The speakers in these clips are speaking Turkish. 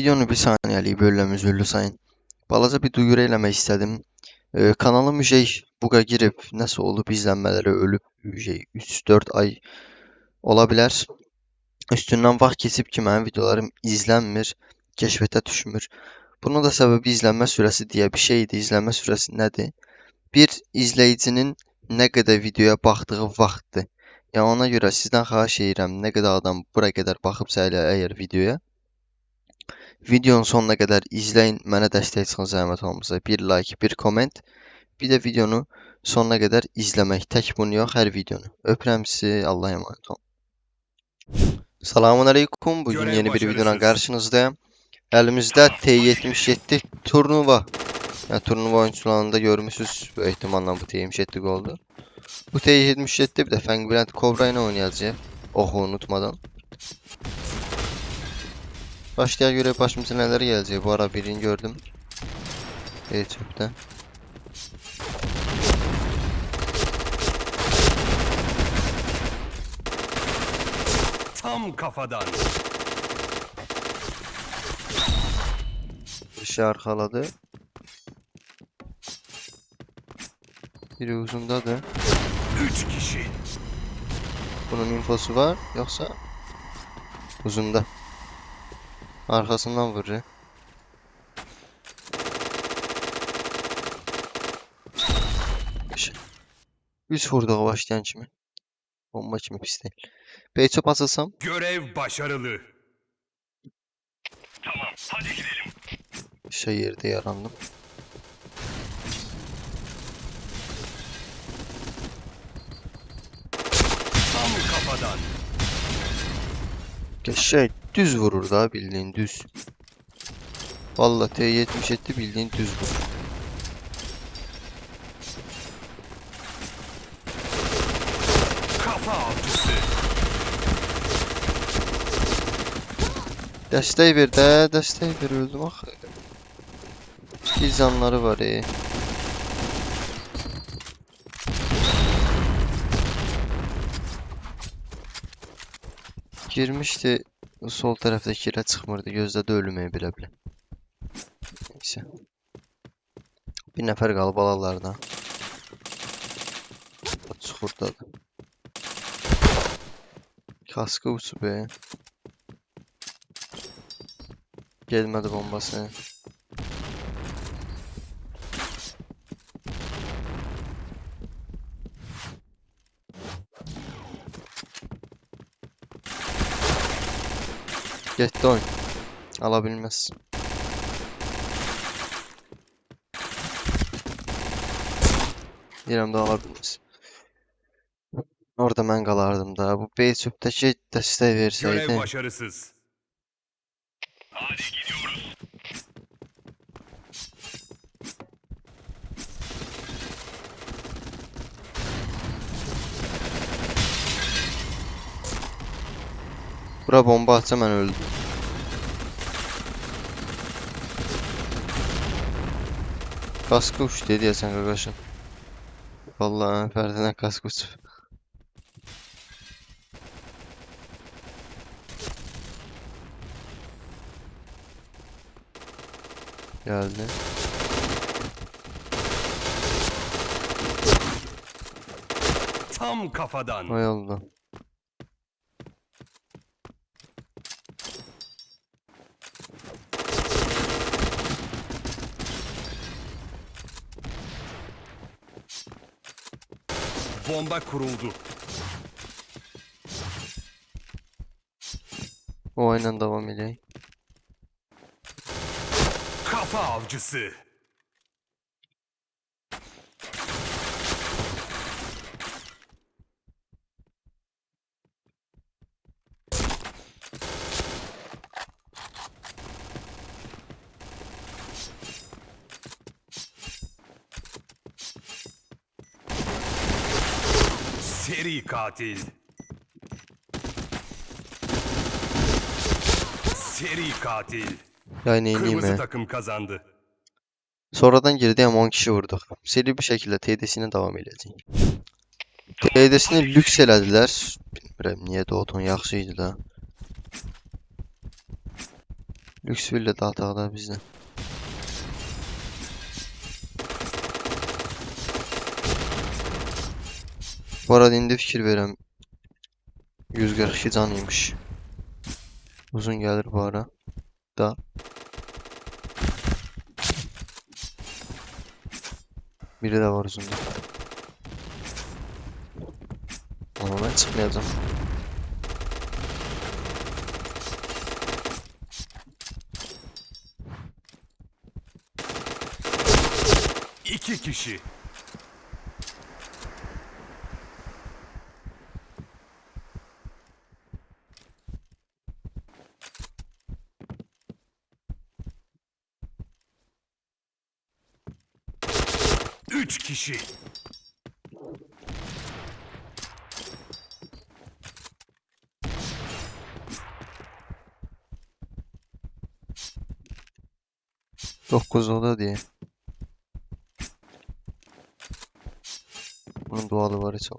Videonu bir saniyəlik bölürəm, üzürlü sayın. Balaca bir duyuru eləmək istədim. Ee, kanalım Müjey buqa girib, nəsə olub, izlənmələri ölüb, Müjey 3-4 ay ola bilər. Üstündən vaxt keçib ki, mənim videolarım izlənmir, keşfətə düşmür. Bunun da səbəbi izlənmə sürəsi deyə bir şeydir. İzlənmə sürəsi nədir? Bir izləyicinin nə qədər videoya baxdığı vaxtdır. Yəni ona görə sizdən xahiş edirəm, nə qədər adam bura qədər baxıbsa elə əgər videoya, videonun sonuna qədər izləyin, mənə dəstək çıxın zəhmət olmasa. Bir like, bir komment, bir də videonu sonuna qədər izləmək. Tək bunu yox, hər videonu. Öpürəm sizi, Allah'a emanet olun. Selamun aleyküm. Bugün Görev yeni bir videodan karşınızdayım. Elimizde T77 turnuva. Yani turnuva oyuncularında görmüşsünüz. Bu ihtimalle bu T77 oldu. Bu T77 bir de Fangbrand Cobra ile oynayacağız. Oku unutmadan. Başlığa göre başımıza neler gelecek. Bu ara birini gördüm. YouTube'da. Tam kafadan. Dışı arkaladı. Biri uzundadır. Üç kişi. Bunun infosu var yoksa uzunda. Arkasından vuruyor. Üç vurdu başlayan kimi. Bomba kimi pis değil. Beytop atılsam Görev başarılı. şey yerde yarandım. Tam kafadan. Şey düz vurur da bildiğin düz. Vallahi T77 bildiğin düz vurur. Dəstək ver də, dəstək ver öldüm axı. Bir canları var e. Girmişdi sol tərəfdəki yerə çıxmırdı. Gözlədi ölməyi bilə bilə. Neysə. Bir nəfər qalıb alarlardan. Çuxurdadır. Kaskı uçub. Gelmedi bombası. Getdi oyun. Alabilmez. Deyirəm də alabilmez. Orada mən qalardım da. Bu B çöpdəki dəstək Görev başarısız. Bura bomba atsa mən öldüm. Kaskı uçtu deyəsən qaqaşım. Vallahi Fərdidən kaskı uçub. Geldi. Tam kafadan. Hay Allah. Bomba kuruldu. O aynen devam edeyim. Kafa avcısı. Seri katil. Seri katil. Ya neyini Kırmızı takım kazandı. Sonradan girdi ama 10 kişi vurduk. Seri bir şekilde TD'sine devam edecek. TD'sini lüks elədilər. Bilmirəm niyə Dotun yaxşı idi da. Lüksville də ataqda bizdən. Bu arada indi fikir verirəm. 142 can imiş. Uzun gəlir bu ara. Da. Biri də var uzunda. Ama ben çıkmayacağım. İki kişi. Üç kişi. Dokuz oda diye. Bunun dualı var hiç.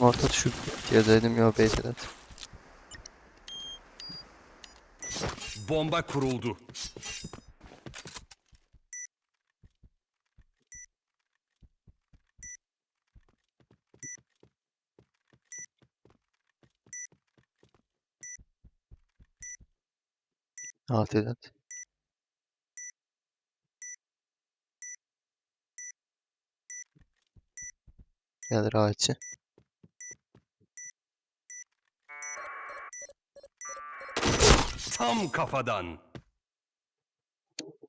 Orta düşüp diyeceydim ya beytelet. Bomba kuruldu. Alt edet. Gelir ağaçı. Tam kafadan.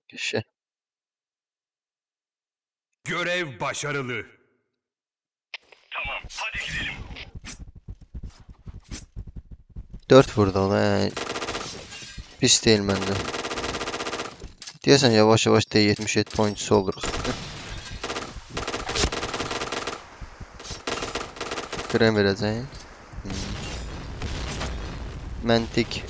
Kişi. Görev başarılı. Tamam, hadi gidelim. 4 vurdu ona yani. Pis değil bende. Diyesen yavaş yavaş D77 oyuncusu oluruz. Krem vereceğim. Hmm. Mentik.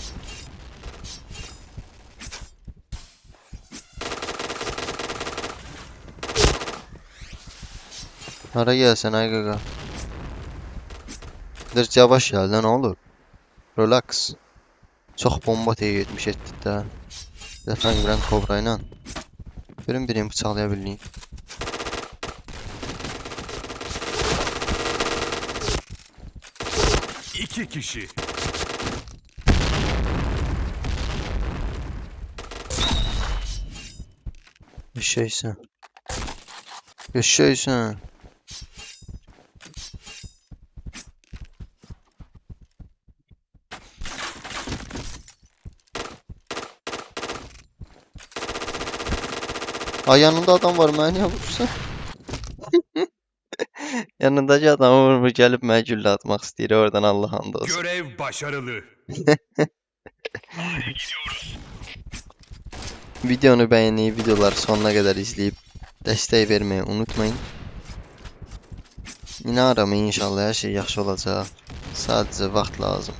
Hara gelsen ay gaga. Dur yavaş gel lan olur. Relax. Çox bomba T77 də. Dəfən bilən Kobra ilə. Görün birini bıçaqlaya bileyim. İki kişi. Eşşəksən. Eşşəksən. Ay yanında adam var mənə niyə vurursan? Yanındakı adamı vurmuş gəlib mənə güllə atmaq istəyir oradan Allah and olsun. Görev başarılı. Videonu bəyənib, videoları sonuna qədər izləyib dəstək verməyi unutmayın. İnanıram inşallah hər şey yaxşı olacaq. Sadəcə vaxt lazım.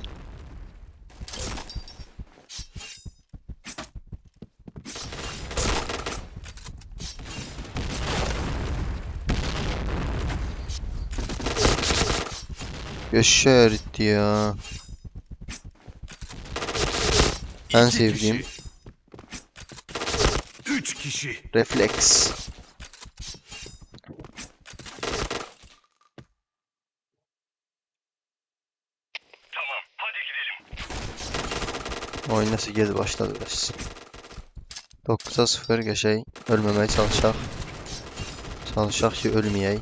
Yaşar etti ya. En İki sevdiğim. kişi. Üç kişi. Refleks. Tamam, hadi gidelim. Oyun nasıl gezi başladı biraz. 9'a 0 geçey. Ölmemeye çalışaq. Çalışaq ki ölməyək.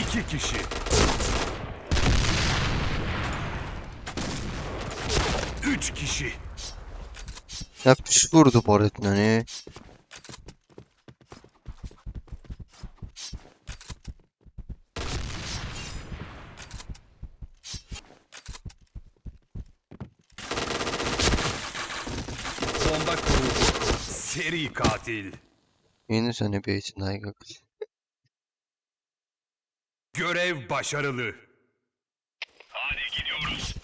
İki kişi. Üç kişi. Pis vurdu Boretnəni. Bomba kuruldu. Seri katil. Yeni sene için hayır. Görev başarılı. Hadi gidiyoruz.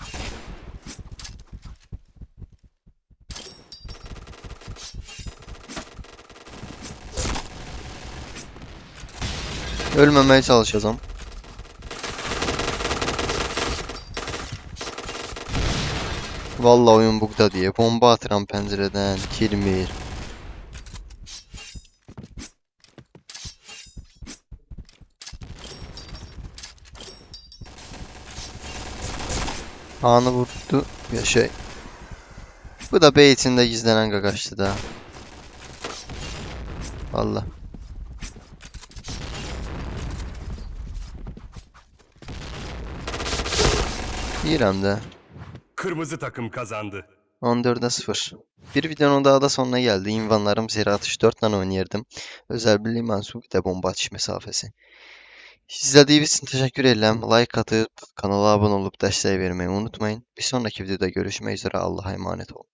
Ölmemeye çalışacağım. Vallahi oyun bugda diye bomba atıram pencereden kirmir. Anı vurdu ya şey. Bu da B içinde gizlenen gagaştı da. Vallahi. İran'da. Kırmızı takım kazandı. 14'e 0. Bir videonun daha da sonuna geldi. İnvanlarım Zira atış 4 ile oynayırdım. Özel birliği mensup bir de bomba atış mesafesi. İzlediğiniz için teşekkür ederim. Like atıp kanala abone olup desteği vermeyi unutmayın. Bir sonraki videoda görüşmek üzere. Allah'a emanet olun.